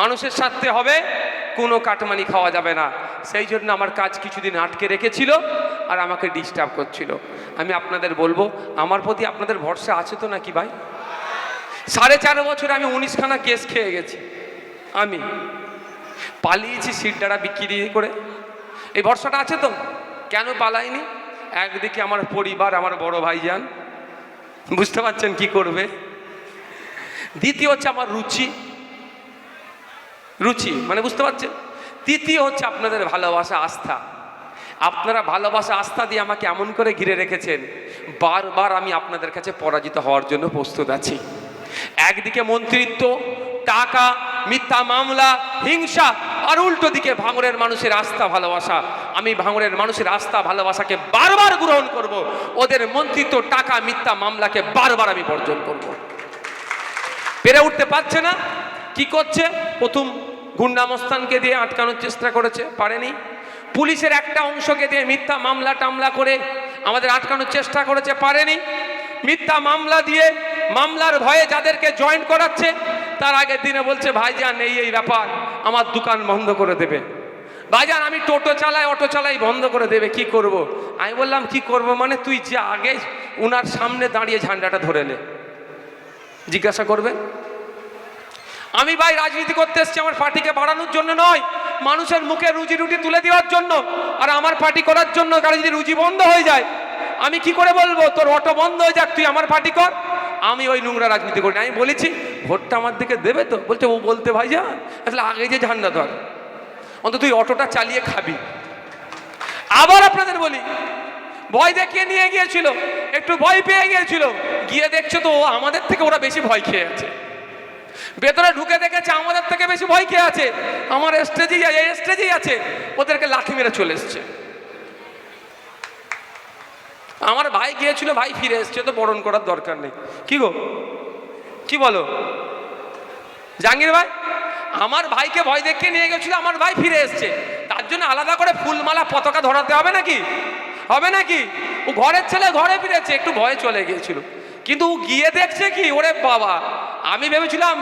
মানুষের স্বার্থে হবে, কোনো কাটমানি খাওয়া যাবে না। সেই জন্য আমার কাজ কিছুদিন আটকে রেখেছিল আর আমাকে ডিস্টার্ব করছিল। আমি আপনাদের বলব, আমার প্রতি আপনাদের ভরসা আছে তো নাকি ভাই? সাড়ে চার বছরে আমি উনিশখানা কেস খেয়ে গেছি। আমি পালিয়েছি সিটডারা বিক্রি করে। এই ভরসাটা আছে তো? কেন পালাইনি? একদিকে আমার পরিবার, আমার বড় ভাইজান। বুঝতে পারছেন কি করবে? দ্বিতীয় হচ্ছে আমার রুচি। রুচি মানে বুঝতে পারছেন? তৃতীয় হচ্ছে আপনাদের ভালোবাসা আস্থা। আপনারা ভালোবাসা আস্থা দিয়ে আমাকে এমন করে ঘিরে রেখেছেন, বারবার আমি আপনাদের কাছে পরাজিত হওয়ার জন্য প্রস্তুত আছি। একদিকে মন্ত্রিত্ব, টাকা, মিথ্যা মামলা, হিংসা, আর উল্টো দিকে ভাঙড়ের মানুষের আস্থা, ভালোবাসা। আমি ভাঙড়ের মানুষের আস্থা, ভালোবাসাকে বারবার গ্রহণ করব। ওদের মন্ত্রিত্ব, টাকা, মিথ্যা মামলাকে বারবার আমি বর্জন করব। পেরে উঠতে পারছে না? কি করছে? প্রথম গুন্ডামস্তানকে দিয়ে আটকানোর চেষ্টা করেছে, পারেনি। পুলিশের একটা অংশকে দিয়ে মিথ্যা মামলা টামলা করে আমাদের আটকানোর চেষ্টা করেছে, পারেনি। মিথ্যা মামলা দিয়ে মামলার ভয়ে যাদেরকে জয়েন করাচ্ছে, তার আগের দিনে বলছে, ভাইজান, এই এই ব্যাপার আমার দোকান বন্ধ করে দেবে। ভাইজান, আমি টোটো চালাই, অটো চালাই বন্ধ করে দেবে, কি করব। আমি বললাম, কি করব মানে তুই যে আগে উনার সামনে দাঁড়িয়ে ঝান্ডাটা ধরে নে। জিজ্ঞাসা করবেন আমি ভাই রাজনীতি করতে এসেছি, আমার পার্টিকে বাড়ানোর জন্য নয়, মানুষের মুখে রুজি রুটি তুলে দেওয়ার জন্য, আর আমার পার্টি করার জন্য কারও যদি রুজি বন্ধ হয়ে যায়, আমি কি করে বলব? তোর অটো বন্ধ হয়ে যাক, তুই আমার পার্টি কর। আমি ওই নোংরা রাজনীতি করি। আমি বলেছি, ভোটটা আমার দিকে দেবে তো। বলছে, ও বলতে ভাই যা আসলে আগে যে ঝান্ডা ধর, অন্তত তুই অটোটা চালিয়ে খাবি। আবার আপনাদের বলি, ভয় দেখিয়ে নিয়ে গিয়েছিল, একটু ভয় পেয়ে গিয়েছিল, গিয়ে দেখছ তো আমাদের থেকে ওরা বেশি ভয় খেয়ে আছে। ভেতরে ঢুকে দেখেছে, আমাদের থেকে বেশি ভয় খেয়ে আছে? আমার স্টেজেই স্টেজেই আছে। ওদেরকে লাঠি মেরে চলে এসছে। আমার ভাই গিয়েছিল, ভাই ফিরে এসছে তো বরণ করার দরকার নেই। কি গো? কি বলো? জাহাঙ্গীর ভাই, আমার ভাইকে ভয় দেখিয়ে নিয়ে গেছিল, আমার ভাই ফিরে এসছে। তার জন্য আলাদা করে ফুলমালা, পতাকা ধরাতে হবে নাকি? হবে নাকি? ও ঘরের ছেলে ঘরে ফিরেছে, একটু ভয়ে চলে গিয়েছিল। কিন্তু ও গিয়ে দেখছে কি? ওরে বাবা! আমি ভেবেছিলাম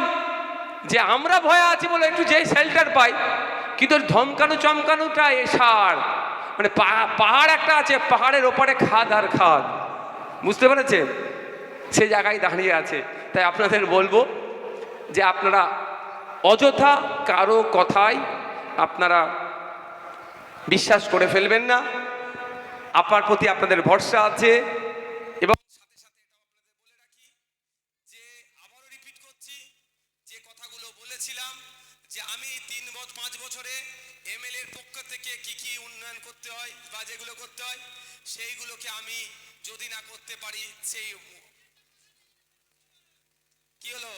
যে আমরা ভয়ে আছি বলে একটু যেই শেল্টার পাই, কিন্তু ধমকানো চমকানোটা এসার মানে পাহাড় একটা আছে, পাহাড়ের ওপারে খাদ আর খাদ। বুঝতে পেরেছেন? সে জায়গায় দাঁড়িয়ে আছে। তাই আপনাদের বলব যে আপনারা অযথা কারও কথায় আপনারা বিশ্বাস করে ফেলবেন না। আপনার প্রতি আপনাদের ভরসা আছে। যে আমি তিন বছর পাঁচ বছরে এমএলএ এর পক্ষ থেকে কি কি উন্নয়ন করতে হয় বা যেগুলো করতে হয়, সেইগুলোকে আমি যদি না করতে পারি, সেই কি হলো?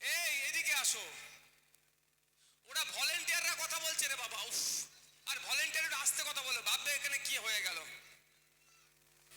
এই, এদিকে আসো। ওরা ভলেন্টিয়াররা কথা বলছে রে বাবা, উফ। আর ভলেন্টিয়ার আস্তে কথা বলো, ভাববে এখানে কি হয়ে গেল।